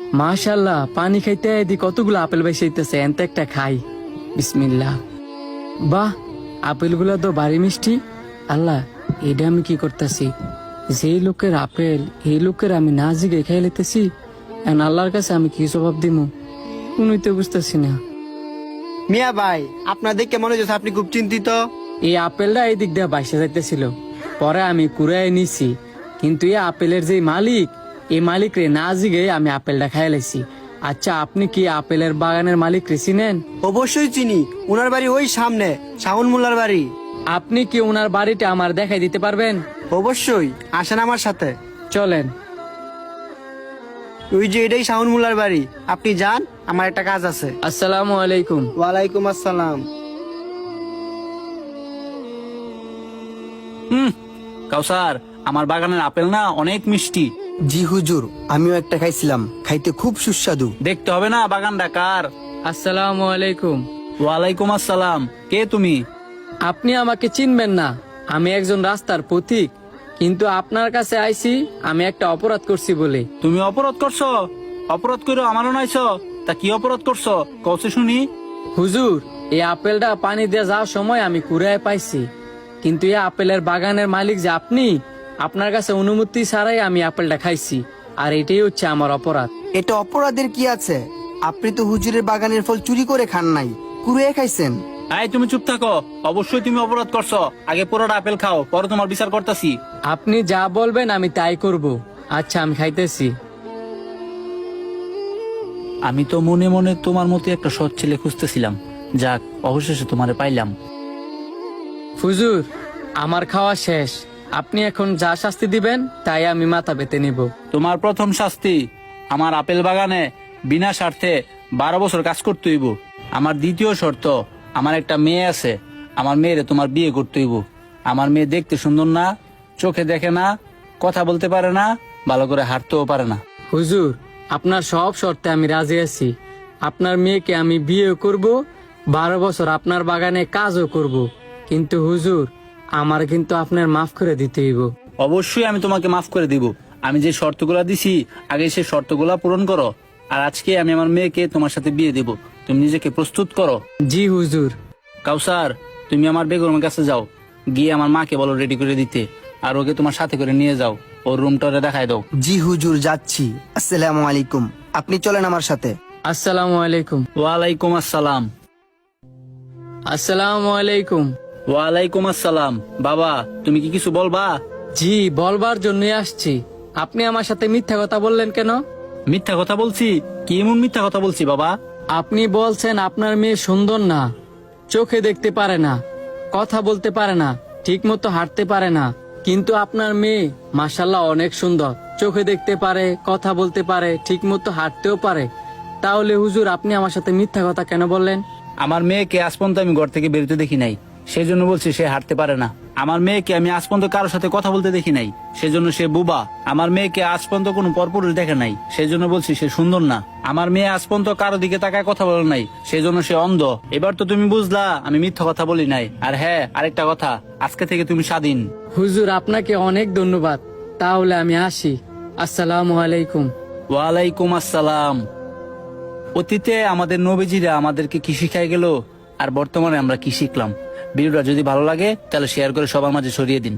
মাশাল্লাহ পানি খাইতে এদি কতগুলো আপেল বেসাইতেছে এনতে একটা খাই। বিসমিল্লাহ। বাহ আপেলগুলো তো বাড়ি মিষ্টি। আল্লাহ এটা আমি কি করতেছি? যে লোকের আপেল এই লোকের আমি না জিগে খাই লেতেছি এখন আল্লাহর কাছে আমি কি জবাব দিমু? কোনই তো বুঝতেছি না। মিয়া ভাই আপনার দেখে মনে হচ্ছে আপনি খুব চিন্তিত। এই আপেলটা এই দিক দিয়ে বাইসে যাইতেছিল। পরে আমি কুড়াই নিছি। কিন্তু এই আপেলের যে মালিক এই মালিক রে না জিগে আমি আপেলটা খাই লাইছি। আচ্ছা আপনি কি আপেলের বাগানের মালিক রে চিনেন? অবশ্যই চিনি। ওনার বাড়ি ওই সামনে শাওন মোল্লার বাড়ি। আপনি কি ওনার বাড়িটা আমার দেখাই দিতে পারবেন? অবশ্যই। আসেন আমার সাথে। চলেন। ওই যে এটাই শাওন মোল্লার বাড়ি। আপনি যান আমার একটা কাজ আছে। আসসালামু আলাইকুম। ওয়ালাইকুম আসসালাম। হুম কাউসার আমার বাগানের আপেল না অনেক মিষ্টি। জি হুজুর আমিও একটা খাইছিলাম। খাইতে খুব সুস্বাদু। দেখতে হবে না বাগানটা কার? আসসালামু আলাইকুম। ওয়ালাইকুম আসসালাম। কে তুমি? আপনি আমাকে চিনবেন না। আমি একজন রাস্তার পথিক কিন্তু আপনার কাছে আইছি আমি একটা অপরাধ করছি বলে। তুমি অপরাধ করছ? অপরাধ করে আমারও নাইছো তা কি অপরাধ করছ? কৌশে শুনি। হুজুর এই আপেলটা পানি দিয়ে যাওয়ার সময় আমি কুড়ায় পাইছি। কিন্তু এই আপেলের বাগানের মালিক যে আপনি আপনার কাছে অনুমতি ছাড়াই আমি আপেলটা খাইছি আর এটাই হচ্ছে আমার অপরাধ। এটা অপরাধের কি আছে? আপনি তো হুজুরের বাগানের ফল চুরি করে খান নাই কুড়িয়ে খাইছেন। এই তুমি চুপ থাকো। অবশ্যই তুমি অপরাধ করছ। আগে পুরোটা আপেল খাও পরে তোমার বিচার করতেছি। আপনি যা বলবেন আমি তাই করব। আচ্ছা আমি খাইতেছি। আমি তো মনে মনে তোমার মতো একটা সৎ ছেলে খুঁজতেছিলাম। যাক অবশেষে তোমারে পাইলাম। হুজুর আমার খাওয়া শেষ। আপনি এখন যা শাস্তি দিবেন তাই আমি মাথা পেতে নিব। তোমার প্রথম শাস্তি আমার আপেল বাগানে বিনা স্বার্থে বারো বছর কাজ করতে হইব। আমার দ্বিতীয় শর্ত আমার একটা মেয়ে আছে আমার মেয়েরে তোমার বিয়ে করতে হইব। আমার মেয়ে দেখতে সুন্দর না চোখে দেখে না কথা বলতে পারে না ভালো করে হাঁটতেও পারে না। হুজুর আপনার সব শর্তে আমি রাজি আছি। আপনার মেয়েকে আমি বিয়ে করব বারো বছর আপনার বাগানে কাজও করব। কিন্তু হুজুর আমার কিন্তু আপনার মাফ করে দিতে হইব। অবশ্যই আমি তোমাকে মাফ করে দিব। আমি যে শর্তগুলা দিছি আগে সেই শর্তগুলা পূরণ করো। আর আজকে আমি আমার মেয়েকে তোমার সাথে বিয়ে দেব। তুমি নিজেকে প্রস্তুত করো। জি হুজুর। কাউসার তুমি আমার বেগমের কাছে যাও। গিয়ে আমার মাকে বলো রেডি করে দিতে। আর ওকে তোমার সাথে করে নিয়ে যাও। ওর রুমটা দেখায় দাও। জি হুজুর যাচ্ছি। আসসালামু আলাইকুম। আপনি চলেন আমার সাথে। আসসালামু আলাইকুম। ওয়ালাইকুম আসসালাম। আসসালামু আলাইকুম। ওয়ালাইকুম আসসালাম। বাবা তুমি কি কিছু বলবা? জি বলবার জন্যই আসছি। আপনি আমার সাথে মিথ্যা কথা বললেন কেন? মিথ্যা কথা বলছি? কি এমন মিথ্যা কথা বলছি বাবা? আপনি বলছেন আপনার মেয়ে সুন্দর না চোখে দেখতে পারে না কথা বলতে পারে না ঠিক মতো হাঁটতে পারে না। কিন্তু আপনার মেয়ে মাসাল্লাহ অনেক সুন্দর। চোখে দেখতে পারে কথা বলতে পারে ঠিক মতো হাঁটতেও পারে। তাহলে হুজুর আপনি আমার সাথে মিথ্যা কথা কেন বললেন? আমার মেয়েকে আজ পর্যন্ত আমি ঘর থেকে বেরোতে দেখি নাই। সেই জন্য বলছি সে হাঁটতে পারে না। আমার মেয়েকে আমি আজ পর্যন্ত কারোর সাথে কথা বলতে দেখি নাই। সেজন্য সে বুবা। আমার মেয়েকে আজ পর্যন্ত কোনো পরপুরুষ দেখে নাই। সেই জন্য বলছি সে সুন্দর না। আমার মেয়ে আজ পর্যন্ত কারও দিকে তাকায় কথা বলে নাই। সেই জন্য সে অন্ধ। এবার তো তুমি বুঝলা আমি মিথ্যা কথা বলি নাই। আর হ্যাঁ আরেকটা কথা। আজকে থেকে তুমি স্বাধীন। হুজুর আপনাকে অনেক ধন্যবাদ। তাহলে আমি আসি। আসসালামু আলাইকুম। ওয়ালাইকুম আসসালাম। অতীতে আমাদের নবীজিরা আমাদেরকে কি শিখাই গেল? আর বর্তমানে আমরা কি শিখলাম? ভিডিওটা যদি ভালো লাগে তাহলে শেয়ার করে সবার মাঝে ছড়িয়ে দিন।